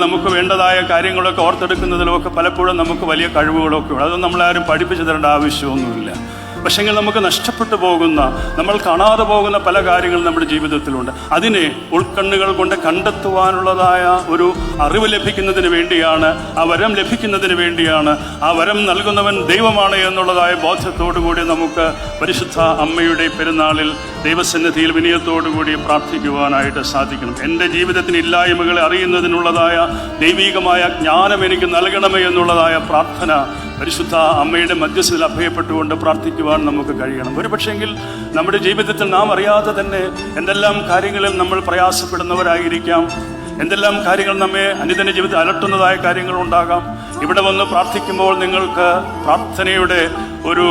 നമുക്ക് വേണ്ടതായ കാര്യങ്ങളൊക്കെ ഓർത്തെടുക്കുന്നതിലുമൊക്കെ പലപ്പോഴും നമുക്ക് വലിയ കഴിവുകളൊക്കെ ഉണ്ട്. അതൊന്നും നമ്മളാരും പഠിപ്പിച്ചു തരേണ്ട ആവശ്യമൊന്നുമില്ല. പക്ഷെങ്കിൽ നമുക്ക് നഷ്ടപ്പെട്ടു പോകുന്ന നമ്മൾ കാണാതെ പോകുന്ന പല കാര്യങ്ങളും നമ്മുടെ ജീവിതത്തിലുണ്ട്. അതിനെ ഉൾക്കണ്ണുകൾ കൊണ്ട് കണ്ടെത്തുവാനുള്ളതായ ഒരു അറിവ് ലഭിക്കുന്നതിന് വേണ്ടിയാണ് ആ വരം ലഭിക്കുന്നതിന് വേണ്ടിയാണ് ആ വരം നൽകുന്നവൻ ദൈവമാണ് എന്നുള്ളതായ ബോധ്യത്തോടു കൂടി നമുക്ക് പരിശുദ്ധ അമ്മയുടെ പെരുന്നാളിൽ ദൈവസന്നിധിയിൽ വിനയത്തോടുകൂടി പ്രാർത്ഥിക്കുവാനായിട്ട് സാധിക്കണം. എന്റെ ജീവിതത്തിന് ഇല്ലായ്മകളെ അറിയുന്നതിനുള്ളതായ ദൈവികമായ ജ്ഞാനം എനിക്ക് നൽകണമേ എന്നുള്ളതായ പ്രാർത്ഥന പരിശുദ്ധ അമ്മയുടെ മധ്യസ്ഥയിൽ അഭയപ്പെട്ടുകൊണ്ട് പ്രാർത്ഥിക്കുവാൻ നമുക്ക് കഴിയണം. ഒരു പക്ഷേങ്കിൽ നമ്മുടെ ജീവിതത്തിൽ നാം അറിയാതെ തന്നെ എന്തെല്ലാം കാര്യങ്ങളിൽ നമ്മൾ പ്രയാസപ്പെടുന്നവരായിരിക്കാം. എന്തെല്ലാം കാര്യങ്ങൾ നമ്മെ അനുദിന ജീവിതത്തിൽ അലട്ടുന്നതായ കാര്യങ്ങൾ ഉണ്ടാകാം. ഇവിടെ വന്ന് പ്രാർത്ഥിക്കുമ്പോൾ നിങ്ങൾക്ക് പ്രാർത്ഥനയുടെ ഒരു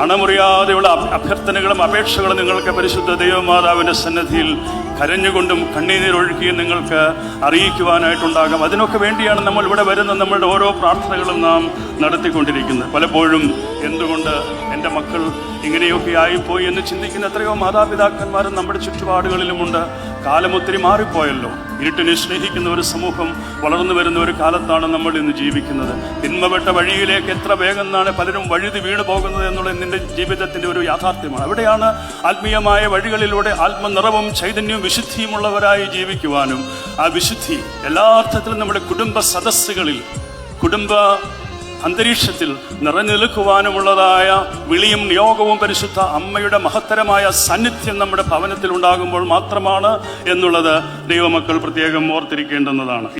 അണമുറിയാതെയുള്ള അഭ- അഭ്യർത്ഥനകളും അപേക്ഷകളും നിങ്ങൾക്ക് പരിശുദ്ധ ദൈവമാതാവിന്റെ സന്നദ്ധിയിൽ കരഞ്ഞുകൊണ്ടും കണ്ണീനീരൊഴുക്കിയും നിങ്ങൾക്ക് അറിയിക്കുവാനായിട്ടുണ്ടാകും. അതിനൊക്കെ വേണ്ടിയാണ് നമ്മൾ ഇവിടെ വരുന്ന നമ്മളുടെ ഓരോ പ്രാർത്ഥനകളും നാം നടത്തിക്കൊണ്ടിരിക്കുന്നത്. പലപ്പോഴും എന്തുകൊണ്ട് എന്റെ മക്കൾ ഇങ്ങനെയൊക്കെ ആയിപ്പോയി എന്ന് ചിന്തിക്കുന്ന എത്രയോ മാതാപിതാക്കന്മാരും നമ്മുടെ ചുറ്റുപാടുകളിലുമുണ്ട്. കാലം ഒത്തിരി മാറിപ്പോയല്ലോ. ഇരുട്ടിനെ സ്നേഹിക്കുന്ന ഒരു സമൂഹം വളർന്നു വരുന്ന ഒരു കാലത്താണ് നമ്മൾ ഇന്ന് ജീവിക്കുന്നത്. തിന്മപ്പെട്ട വഴിയിലേക്ക് എത്ര വേഗം പലരും വഴുതി വീണു പോകുന്നത് എന്നുള്ളത് നിന്റെ ജീവിതത്തിന്റെ ഒരു യാഥാർത്ഥ്യമാണ്. അവിടെയാണ് ആത്മീയമായ വഴികളിലൂടെ ആത്മനിറവും ചൈതന്യവും വിശുദ്ധിയുമുള്ളവരായി ജീവിക്കുവാനും ആ വിശുദ്ധി എല്ലാ അർത്ഥത്തിലും നമ്മുടെ കുടുംബ സദസ്സുകളിൽ കുടുംബ അന്തരീക്ഷത്തിൽ നിറഞ്ഞിലുക്കുവാനുമുള്ളതായ വിളിയും നിയോഗവും പരിശുദ്ധ അമ്മയുടെ മഹത്തരമായ സാന്നിധ്യം നമ്മുടെ ഭവനത്തിൽ ഉണ്ടാകുമ്പോൾ മാത്രമാണ് എന്നുള്ളത് ദൈവമക്കൾ പ്രത്യേകം ഓർത്തിരിക്കേണ്ടുന്നതാണ്.